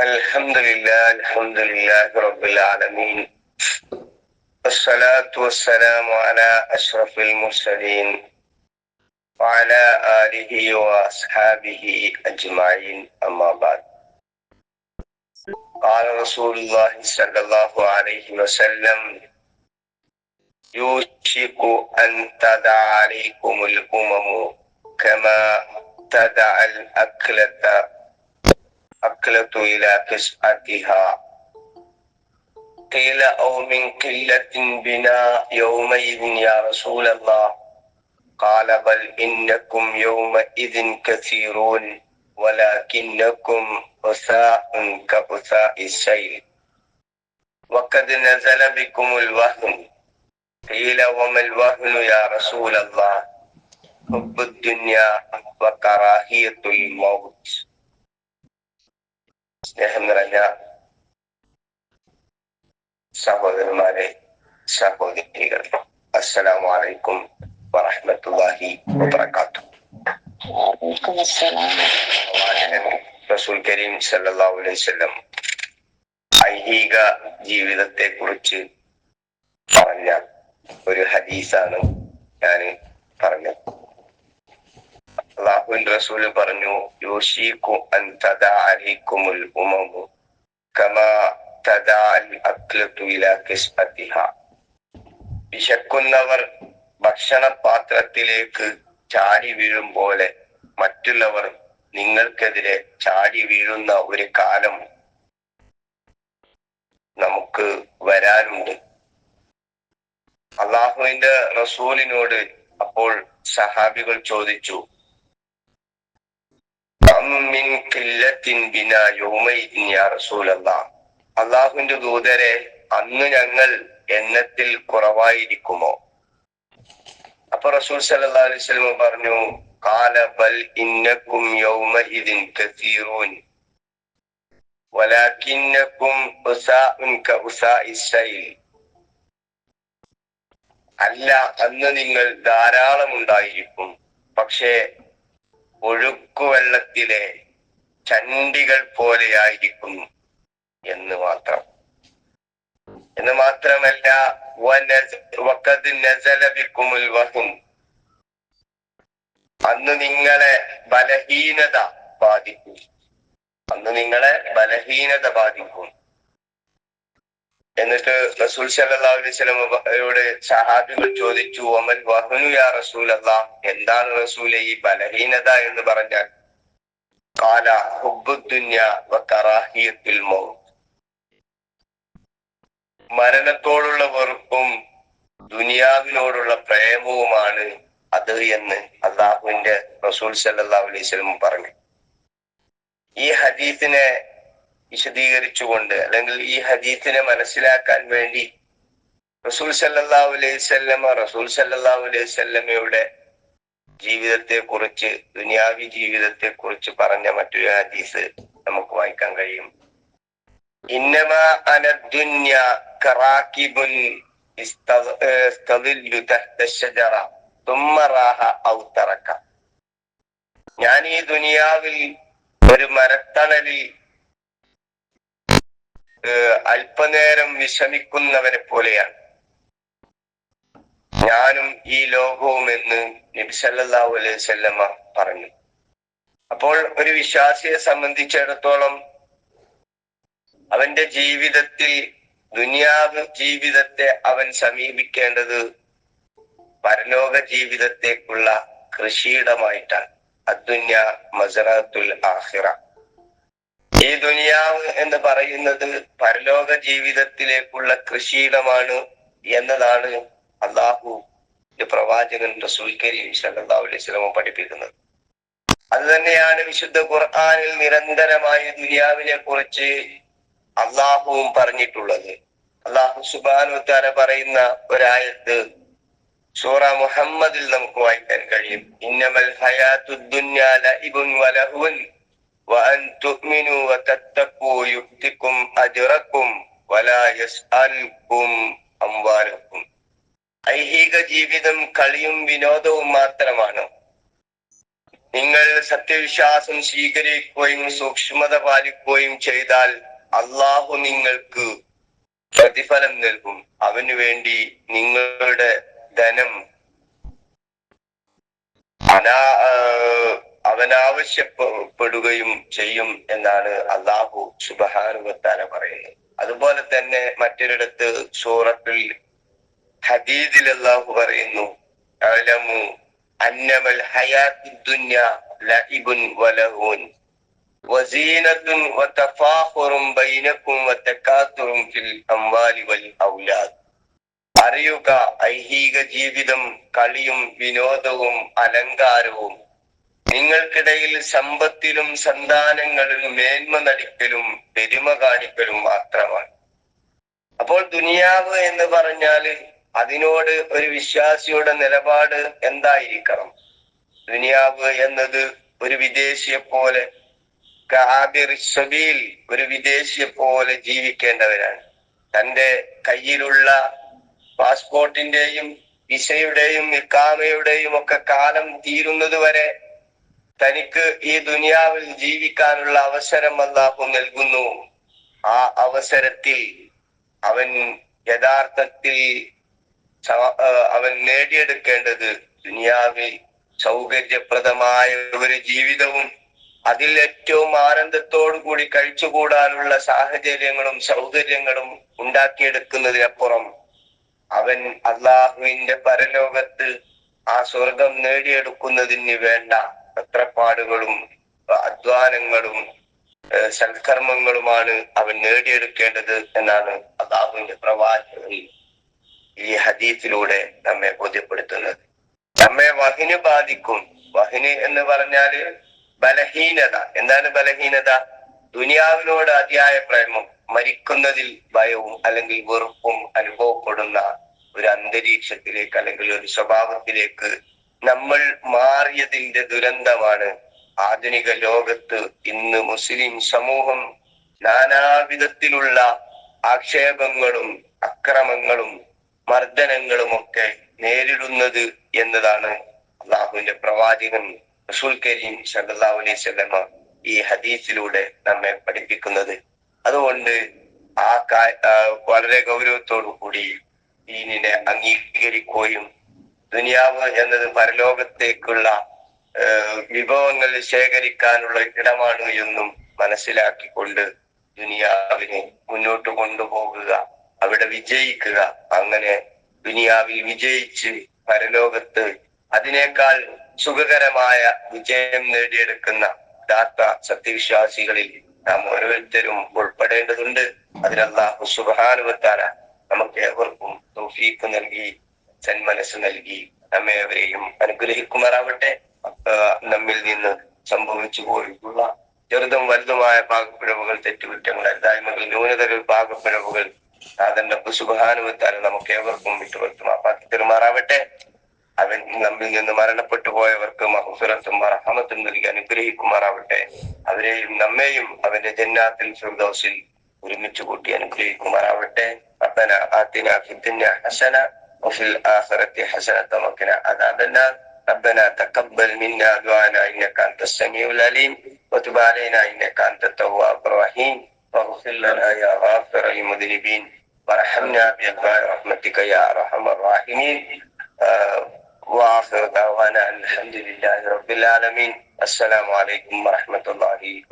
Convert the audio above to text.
الحمد لله الحمد لله رب العالمين. والصلاة والسلام على أشرف المرسلين وعلى آله وأصحابه أجمعين أما بعد. قال رسول الله صلى الله عليه وسلم يوشك أن تدع عليكم الأمم كما تدع الأكلة أكلة إلى كسأتها قيل أو من قلة بنا يومئذ يا رسول الله. قال بل إنكم يومئذ كثيرون ولكنكم أساء كأساء السيل. وقد نزل بكم الوهن. قيل وما الوهن يا رسول الله؟ حب الدنيا وكراهية الموت. സ്നേഹം നിറഞ്ഞ സഹോദരന്മാരെ സഹോദരികൾ അസ്സലാം വലൈക്കും വറഹമത്തുല്ലാഹി വബർക്കാത്തു റസൂൽ കരീം സല്ലല്ലാഹു അലൈഹി വസല്ലം ഐഹിക ജീവിതത്തെ കുറിച്ച് പറഞ്ഞ ഒരു ഹദീസാണ് ഞാൻ പറഞ്ഞത്. അള്ളാഹുവിന്റെ റസൂൽ പറഞ്ഞു യോശിക്കു അൻ ഉമമു കമാ തദാ അൽ ഇലാ കിസ്അത്തിഹ വിശക്കുന്നവർ ഭക്ഷണ പാത്രത്തിലേക്ക് ചാടി വീഴും പോലെ മറ്റുള്ളവർ നിങ്ങൾക്കെതിരെ ചാടി വീഴുന്ന ഒരു കാലം നമുക്ക് വരാനുണ്ട്. അള്ളാഹുവിന്റെ റസൂലിനോട് അപ്പോൾ സഹാബികൾ ചോദിച്ചു "അമ്മിൻ ഖില്ലത്തിൻ ബിനാ യൗമൈദിൻ യാ റസൂലല്ലാ." അള്ളാഹുവിന്റെ ദൂതരെ അന്ന് ഞങ്ങൾ എണ്ണത്തിൽ കുറവായിരിക്കുമോ? അപ്പൊ റസൂൽ സല്ലല്ലാഹു അലൈഹി വസല്ലം പറഞ്ഞു കാല ബൽ ഇന്നക്കും യൗമഇദിൻ കസീറൂൻ. വലാകിന്നക്കും ഉസാഉൻ കഉസാഇ ശൈൽ അല്ല അന്ന് നിങ്ങൾ ധാരാളം ഉണ്ടായിരിക്കും പക്ഷേ ഒഴുക്കുവെള്ളത്തിലെ ചണ്ടികൾ പോലെയായിരിക്കും എന്ന് മാത്രം. എന്ന് മാത്രമല്ല. അന്ന് നിങ്ങളെ ബലഹീനത ബാധിക്കും. അന്ന് നിങ്ങളെ ബലഹീനത ബാധിക്കും. എന്നിട്ട് റസൂൽ വസല്ലമയോട് സഹാബികൾ ചോദിച്ചു അമൽ വഹനു യാ റസൂൽ എന്താണ് റസൂലെ ഈ ബലഹീനത എന്ന് പറഞ്ഞാൽ? കാല മൗത്ത്. മരണത്തോടുള്ള വെറുപ്പും ദുനിയാവിനോടുള്ള പ്രേമവുമാണ് അത് എന്ന് അള്ളാഹുവിന്റെ റസൂൽ സല്ലാ അലൈഹി വസല്ലം പറഞ്ഞു. ഈ ഹദീസിനെ വിശദീകരിച്ചുകൊണ്ട് അല്ലെങ്കിൽ ഈ ഹദീസിനെ മനസ്സിലാക്കാൻ വേണ്ടി റസൂൽ സല്ലല്ലാഹു അലൈഹി വസല്ലമ റസൂൽ സല്ലല്ലാഹു അലൈവല്ലമയുടെ ജീവിതത്തെ കുറിച്ച് ദുനിയാവി ജീവിതത്തെ കുറിച്ച് പറഞ്ഞ മറ്റൊരു ഹദീസ് നമുക്ക് വായിക്കാൻ കഴിയും. ഞാൻ ഈ ദുനിയാവിൽ ഒരു മരത്തണലിൽ അല്പനേരം വിഷമിക്കുന്നവരെ പോലെയാണ്. ഞാനും ഈ ലോകവും എന്ന് നബി സല്ലല്ലാഹു അലൈഹി സ്വല്ലമ്മ പറഞ്ഞു. അപ്പോൾ ഒരു വിശ്വാസിയെ സംബന്ധിച്ചിടത്തോളം അവന്റെ ജീവിതത്തിൽ ദുനിയാവ് ജീവിതത്തെ അവൻ സമീപിക്കേണ്ടത് പരലോക ജീവിതത്തേക്കുള്ള കൃഷിയിടമായിട്ടാണ്. അദ്ദുന്യ മസറത്തുൽ ആഹിറ ഈ ദുനിയാവ് എന്ന് പറയുന്നത് പരലോക ജീവിതത്തിലേക്കുള്ള കൃഷിയിടമാണ് എന്നതാണ് അള്ളാഹു പ്രവാചകൻ റസൂൽ കരീം അലൈഹി പഠിപ്പിക്കുന്നത്. അത് തന്നെയാണ് വിശുദ്ധ ഖുർആാനിൽ നിരന്തരമായി ദുനിയാവിനെ കുറിച്ച് അള്ളാഹുവും പറഞ്ഞിട്ടുള്ളത്. അള്ളാഹു സുബാനു താര പറയുന്ന ഒരായത്ത് സൂറ മുഹമ്മദിൽ നമുക്ക് വായിക്കാൻ കഴിയും. ഇന്നമൽ ഹയാത്തു ദുന്യാ ലഇബുൻ വലഹുൻ വഅൻ تؤمنوا وتتقوا يؤتكم أجركم വലാ യസ്അൽകും أموالكم. ഐഹിക ജീവിതം കളിയും വിനോദവും മാത്രമാണ്. നിങ്ങൾ സത്യവിശ്വാസം സ്വീകരിക്കുകയും സൂക്ഷ്മത പാലിക്കുകയും ചെയ്താൽ അള്ളാഹു നിങ്ങൾക്ക് പ്രതിഫലം നൽകും. അവനു വേണ്ടി നിങ്ങളുടെ ധനം അവനാവശ്യപ്പെടുകയും ചെയ്യും എന്നാണ് അള്ളാഹു സുബഹാനുവത്താല പറയുന്നത്. അതുപോലെ തന്നെ മറ്റൊരിടത്ത് സൂറത്തിൽ ഹദീദിൽ അള്ളാഹു പറയുന്നു അന്നമൽ ദുന്യ ഫിൽ വൽ ഔലാദ്. അറിയുക ഐഹിക ജീവിതം കളിയും വിനോദവും അലങ്കാരവും നിങ്ങൾക്കിടയിൽ സമ്പത്തിലും സന്താനങ്ങളിലും മേന്മ നടിക്കലും പെരുമ കാണിക്കലും മാത്രമാണ്. അപ്പോൾ ദുനിയാവ് എന്ന് പറഞ്ഞാൽ അതിനോട് ഒരു വിശ്വാസിയുടെ നിലപാട് എന്തായിരിക്കണം? ദുനിയാവ് എന്നത് ഒരു വിദേശിയെ പോലെ സബീൽ ഒരു വിദേശിയെ പോലെ ജീവിക്കേണ്ടവരാണ്. തന്റെ കയ്യിലുള്ള പാസ്പോർട്ടിന്റെയും വിസയുടെയും ഇക്കാമയുടെയും ഒക്കെ കാലം തീരുന്നത് വരെ തനിക്ക് ഈ ദുനിയാവിൽ ജീവിക്കാനുള്ള അവസരം അല്ലാഹു നൽകുന്നു. ആ അവസരത്തിൽ അവൻ യഥാർത്ഥത്തിൽ അവൻ നേടിയെടുക്കേണ്ടത് ദുനിയാവിൽ സൗകര്യപ്രദമായ ഒരു ജീവിതവും അതിൽ ഏറ്റവും ആനന്ദത്തോടു കൂടി കഴിച്ചുകൂടാനുള്ള സാഹചര്യങ്ങളും സൗകര്യങ്ങളും ഉണ്ടാക്കിയെടുക്കുന്നതിനപ്പുറം അവൻ അള്ളാഹുവിന്റെ പരലോകത്ത് ആ സ്വർഗം നേടിയെടുക്കുന്നതിന് വേണ്ട തത്രപ്പാടുകളും അധ്വാനങ്ങളും സൽക്കർമ്മങ്ങളുമാണ് അവൻ നേടിയെടുക്കേണ്ടത് എന്നാണ് അള്ളാഹുവിന്റെ പ്രവാചകൻ ഈ ഹദീസിലൂടെ നമ്മെ ബോധ്യപ്പെടുത്തുന്നത്. നമ്മെ വഹിന് ബാധിക്കും. വഹിന് എന്ന് പറഞ്ഞാൽ ബലഹീനത. എന്താണ് ബലഹീനത? ദുനിയാവിനോട് അതിയായ പ്രേമം മരിക്കുന്നതിൽ ഭയവും അല്ലെങ്കിൽ വെറുപ്പും അനുഭവപ്പെടുന്ന ഒരു അന്തരീക്ഷത്തിലേക്ക് അല്ലെങ്കിൽ ഒരു സ്വഭാവത്തിലേക്ക് നമ്മൾ മാറിയതിന്റെ ദുരന്തമാണ് ആധുനിക ലോകത്ത് ഇന്ന് മുസ്ലിം സമൂഹം നാനാവിധത്തിലുള്ള ആക്ഷേപങ്ങളും അക്രമങ്ങളും മർദ്ദനങ്ങളും ഒക്കെ നേരിടുന്നത് എന്നതാണ് അള്ളാഹുവിന്റെ പ്രവാചകൻ റസൂൽ കരീം സല്ലല്ലാഹു അലൈഹി വസല്ലമ ഈ ഹദീസിലൂടെ നമ്മെ പഠിപ്പിക്കുന്നത്. അതുകൊണ്ട് ആ വളരെ ഗൗരവത്തോടു കൂടി ദീനിനെ അംഗീകരിക്കുകയും ദുനിയാവ് എന്നത് പരലോകത്തേക്കുള്ള വിഭവങ്ങൾ ശേഖരിക്കാനുള്ള ഇടമാണ് എന്നും മനസ്സിലാക്കിക്കൊണ്ട് ദുനിയാവിനെ മുന്നോട്ട് കൊണ്ടുപോകുക അവിടെ വിജയിക്കുക. അങ്ങനെ ദുനിയാവിൽ വിജയിച്ച് പരലോകത്ത് അതിനേക്കാൾ സുഖകരമായ വിജയം നേടിയെടുക്കുന്ന യഥാർത്ഥ സത്യവിശ്വാസികളിൽ നാം ഓരോരുത്തരും ഉൾപ്പെടേണ്ടതുണ്ട്. അതിനല്ലാഹു സുബാനുവത്താര നമുക്ക് ഏവർക്കും തൗഫീഖ് നൽകി സന്മനസ് നൽകി നമ്മെ അവരെയും അനുഗ്രഹിക്കുമാറാവട്ടെ ആ, നമ്മിൽ നിന്ന് സംഭവിച്ചു പോയിട്ടുള്ള ചെറുതും വലുതുമായ പാകപ്പിഴവുകൾ തെറ്റുകുറ്റങ്ങൾ അരുതായ്മകൾ ന്യൂനതകൾ പാകപ്പിഴവുകൾ നാഥന്റെ സുബാനുവത്താൽ നമുക്ക് ഏവർക്കും വിട്ടുവരുത്തുമാപ്പാക്കി തെരുമാറാവട്ടെ അവൻ നമ്മിൽ നിന്ന് മരണപ്പെട്ടു പോയവർക്ക് മഹസുരത്തും റഹമത്തും നൽകി അനുഗ്രഹിക്കുമാറാവട്ടെ അവരെയും നമ്മെയും അവന്റെ ജന്നാത്തിൽ ഫിർദൗസിൽ ഒരുമിച്ച് കൂട്ടി അനുഗ്രഹിക്കുമാറാവട്ടെ ربنا آتنا في الدنيا حسنة وفي الآخرة حسنة وقنا عذاب النار. ربنا تقبل منا دعانا إنك أنت السميع العليم وتب علينا إنك أنت التواب الرحيم. واغفر لنا يا غافر المذنبين. وارحمنا بأنواع رحمتك يا أرحم الراحمين. آه، وآخر دعوانا الحمد لله رب العالمين. السلام عليكم ورحمة الله